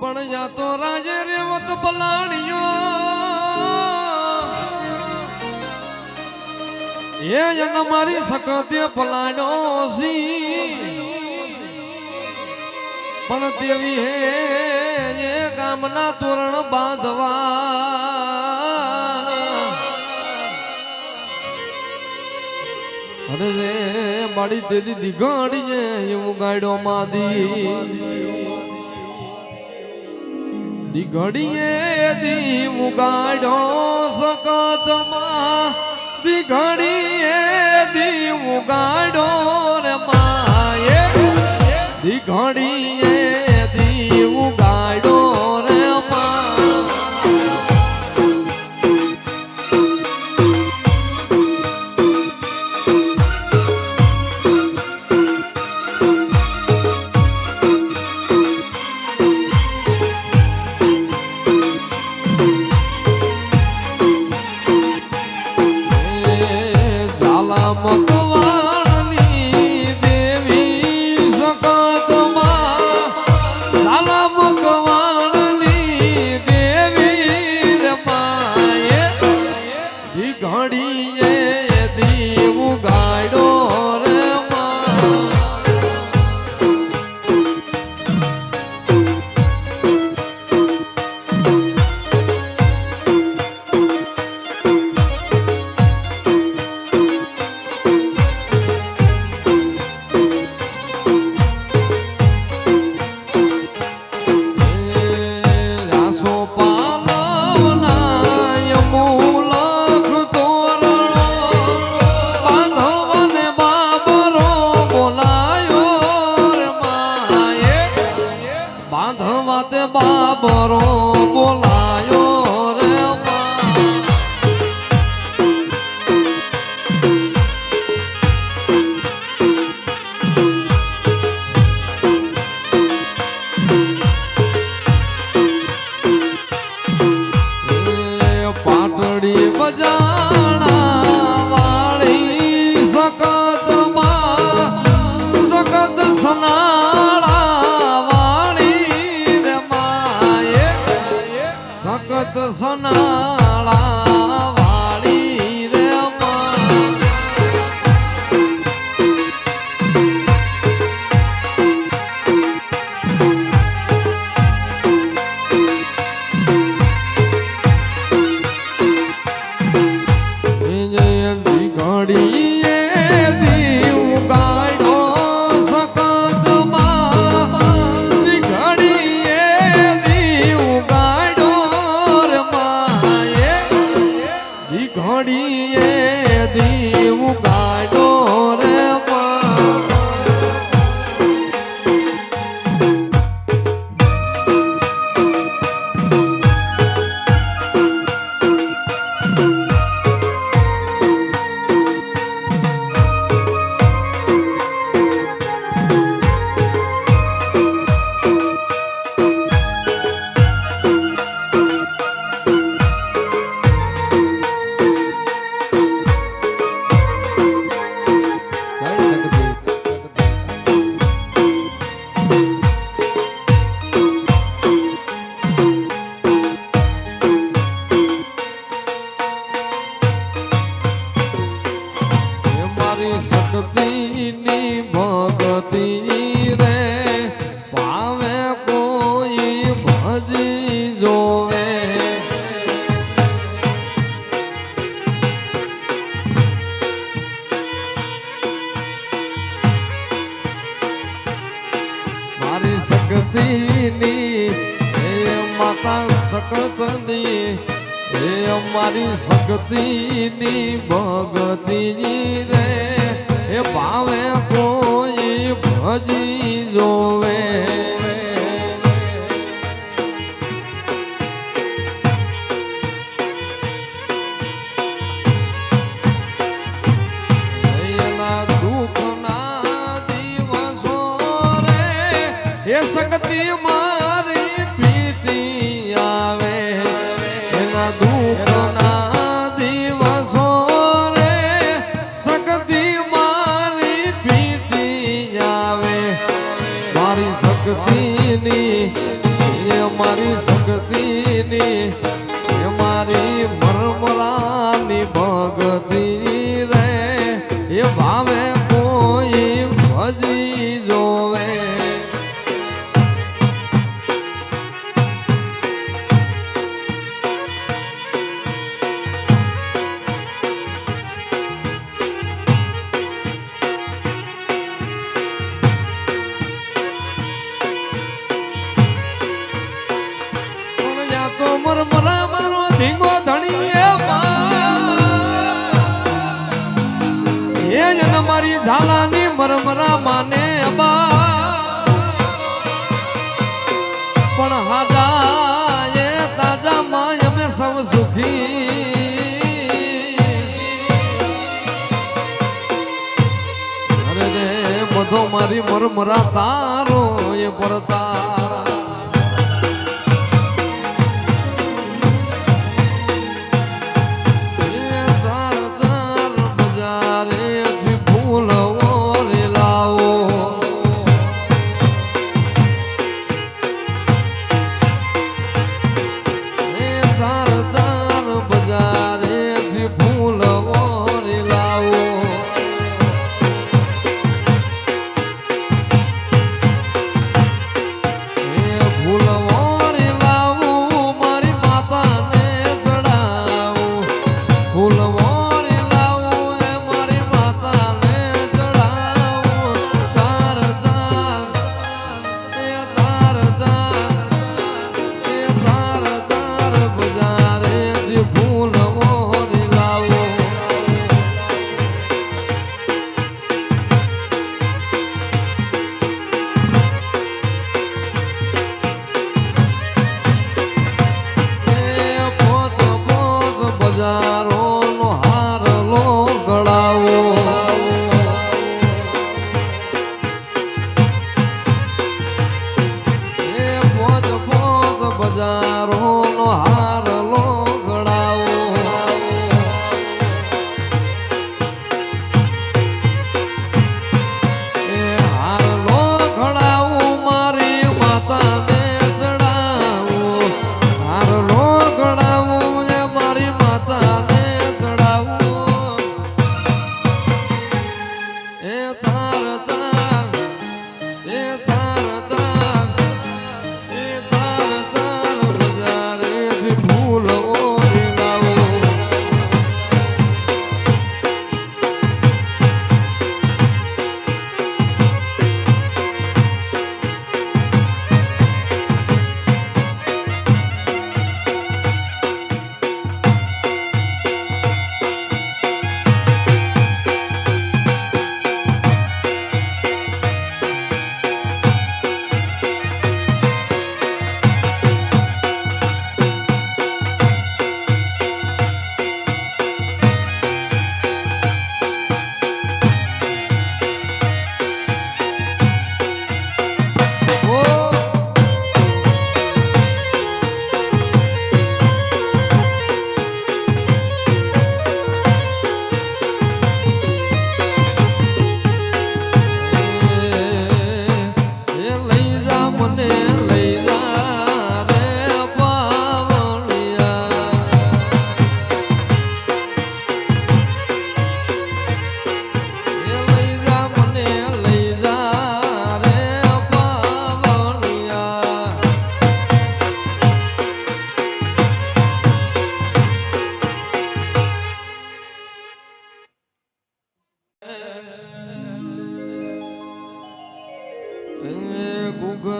પણ યા તો રાજે રેવત પલાણિયો. એ જન મારી સકતે પલાણો સી પણ તેવી હે એ ગામના તોરણ બાંધવા. અરે રે મારી તેદી દીઘાડીએ એવું ગાડો માધી. દિઘડીએ દી ઉગાડો સકતમાં દિઘડીએ દી ઉગાડો રે માએ. દિઘડીએ arrepio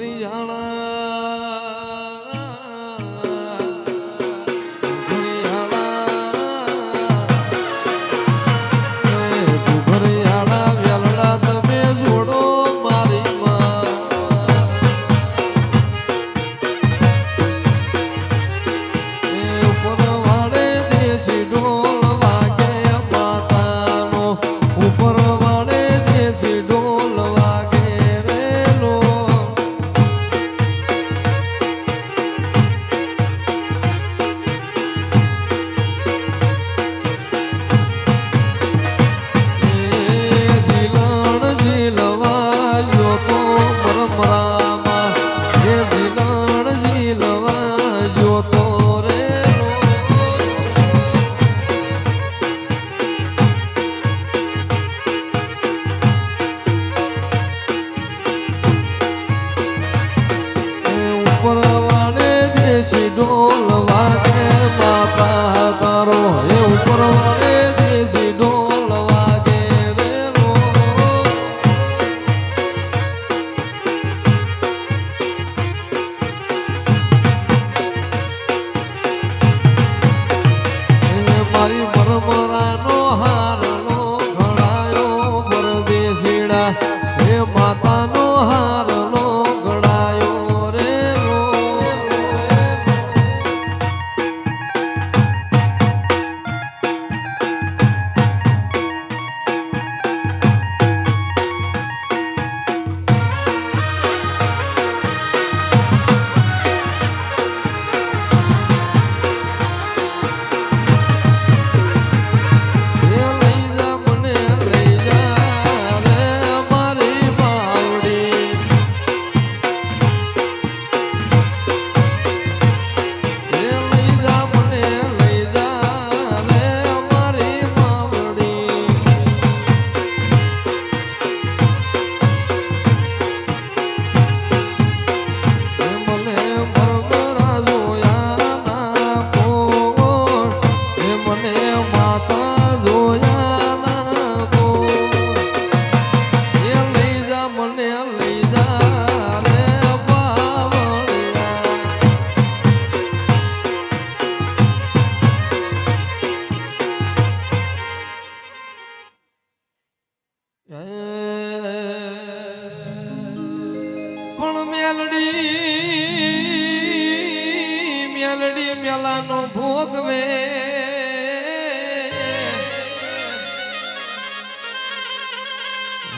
એ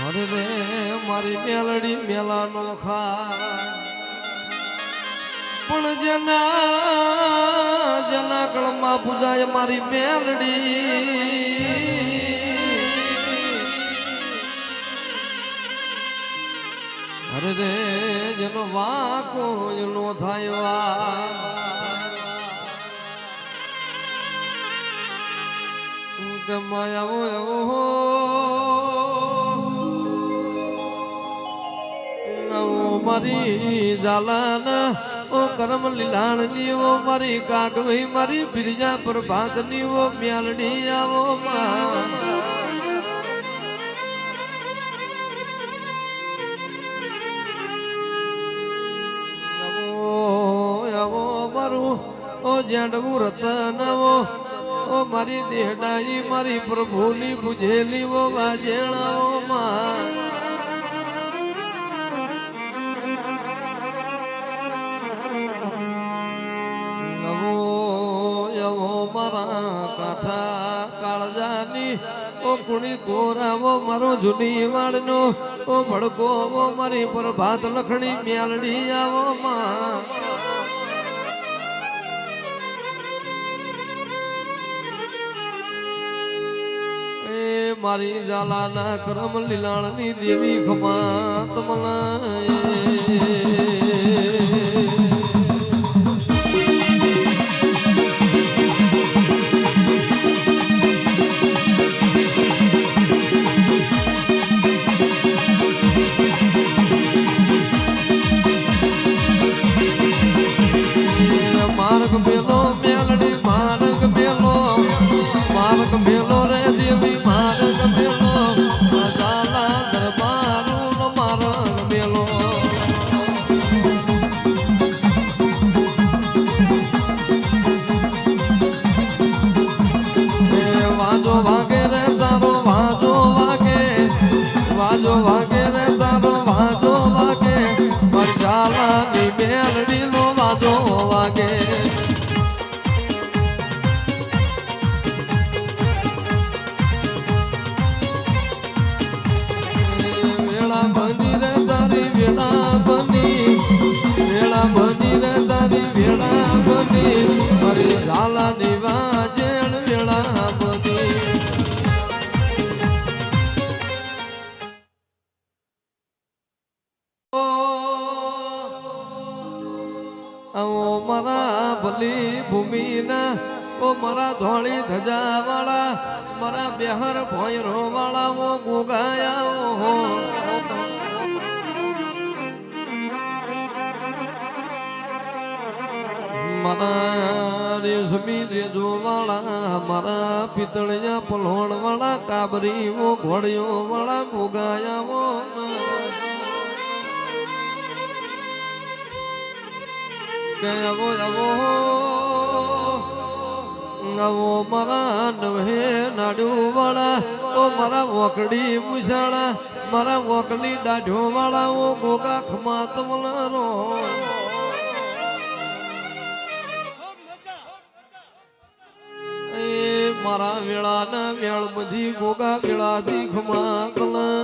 અરે રે, મારી મેલડી મેલાનો ખા પણ જેના જેના કળમાં પૂજાય મારી મેલડી. અરે રે, જેનો વાકો એનો થાય વા માયા એવો મારી જાલાના, ઓ કરમ લીલાણની ઓ મારી કાગવી મારી બિરજા પ્રભાતની ઓ મ્યાલડી આવો માં મારું, ઓ જેડવું રતનવો ઓ મારી દેહડાઈ, મારી પ્રભુની બુઝેલી ઓ વાજેણાઓ. ઓ કુણી કોરાવો મારો જૂની વાળનો, ઓ ભડકો આવો મારી પર ભાત લખણી મ્યાલડી આવો માં. મારી જાલાના કરમ લીલાણની દેવી ખમા તમલા મારા રેશમી રેજો વાળા મારા પિતળિયા પલોણ વાળા કાબરી વો ઘોડિયો વાળા ગોગાયા વો આવો આવો આવો મારા નવે નાડું વાળા ઓ મારા વોકડી મુસાળા મારા વોકલી દાઢો વાળા ઓ ગોગા ખમા તમલારો મારા વેળાના વેળ બધી ગોગા વેળાથી ખમા કલાએ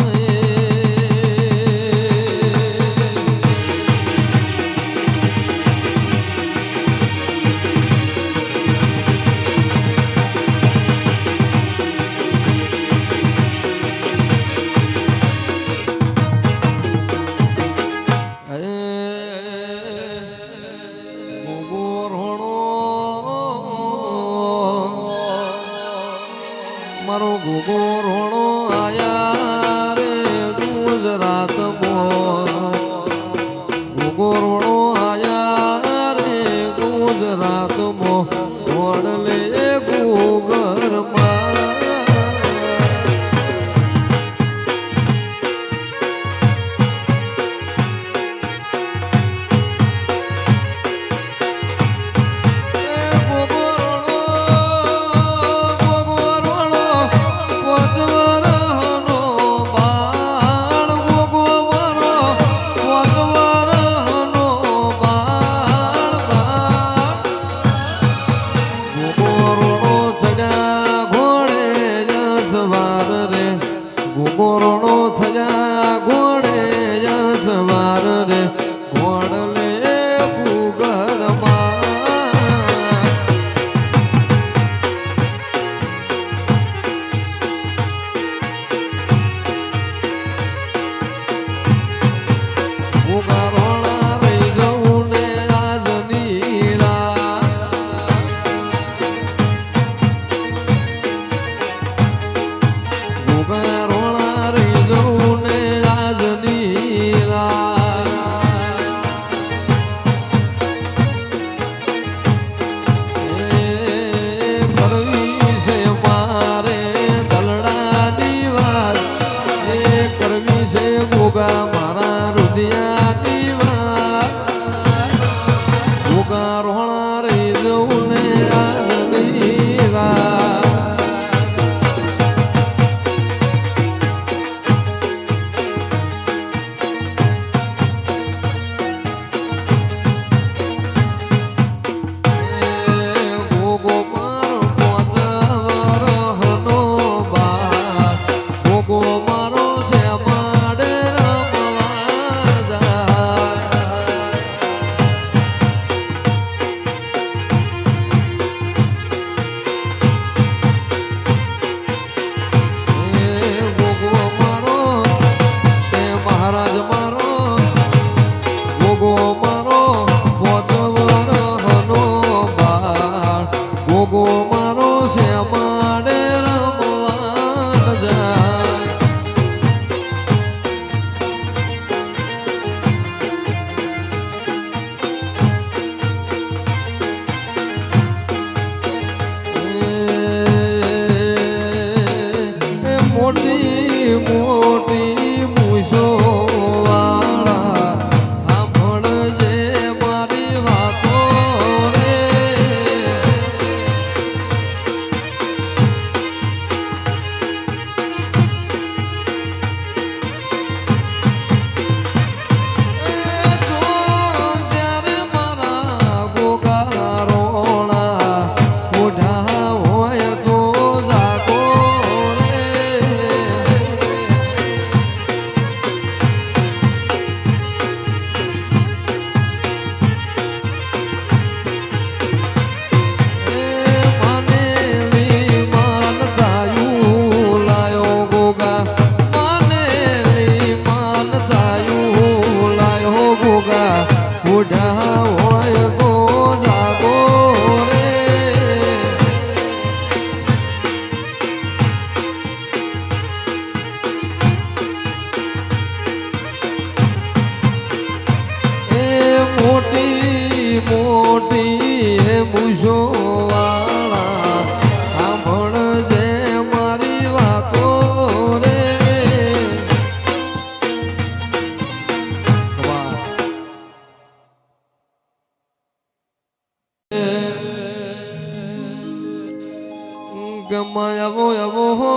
ગમાય આવો હો.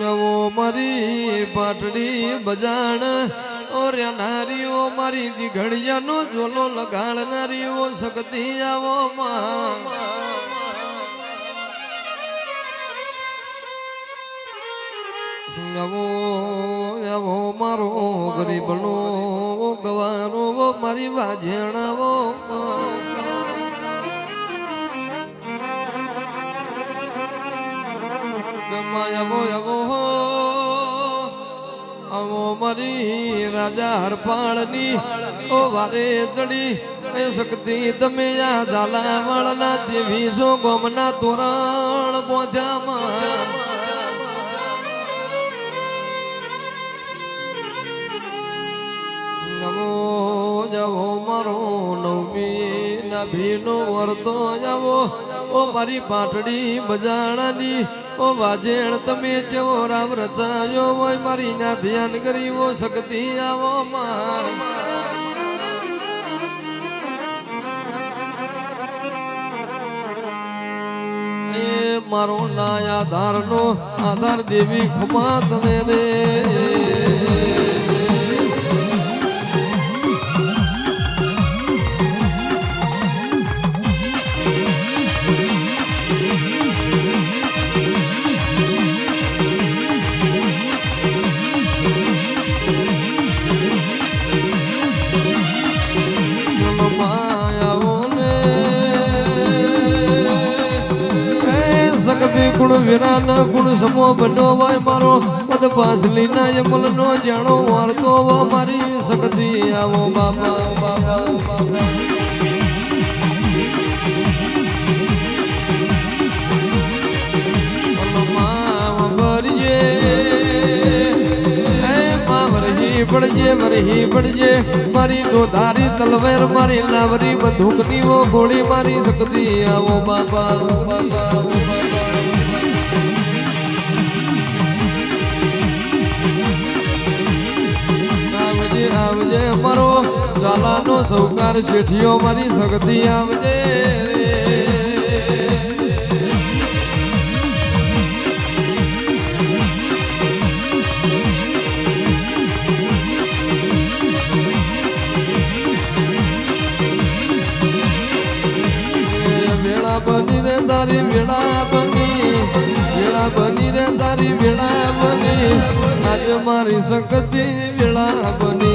નવો મારી પાટડી બજાણ. ઓર્યા નારીઓ, મારી દીઘડિયાનો ઝોલો લગાડનારીઓ શક્તિ આવો માં નવો નવો મારો ગરીબનો ગવારો મારી વાજણાવો ગમાયાવો આવો આવો મારી રાજા હરપાળની ઓ વારે ચડી. એ શક્તિ તમે આ ઝાલા વાળના દેવી સો ગોમના તોરણ પોથ્યામાં નમો જવો મારો નવમી નભીનો વર્તો જવો ઓ મારી પાટડી બજાણાની, ઓ વાજેણ તમે જેવો રામ રચાયો હોય, મારી ના ધ્યાન કરી ઓ શક્તિ આવો માર. મારો ના આધારનો આધાર દેવી ખમા તને દે. બનો વાય મારો પદ પાસલી ના યમલ નો જાણો વાર્તો વા મારી શક્તિ આવો બાબા બાબા બાબા. પડજે મરહી પડજે મારી ધારી તલવાર, મારી લાવરી, બંદૂકની ઓ ગોળી, મારી શક્તિ આવો બાબા બાબા. આવજે આવજે મારો ચાલાનો સૌકાર શેઠીઓ મારી શક્તિ આવજે. મારી શક્તિ વેળા બની.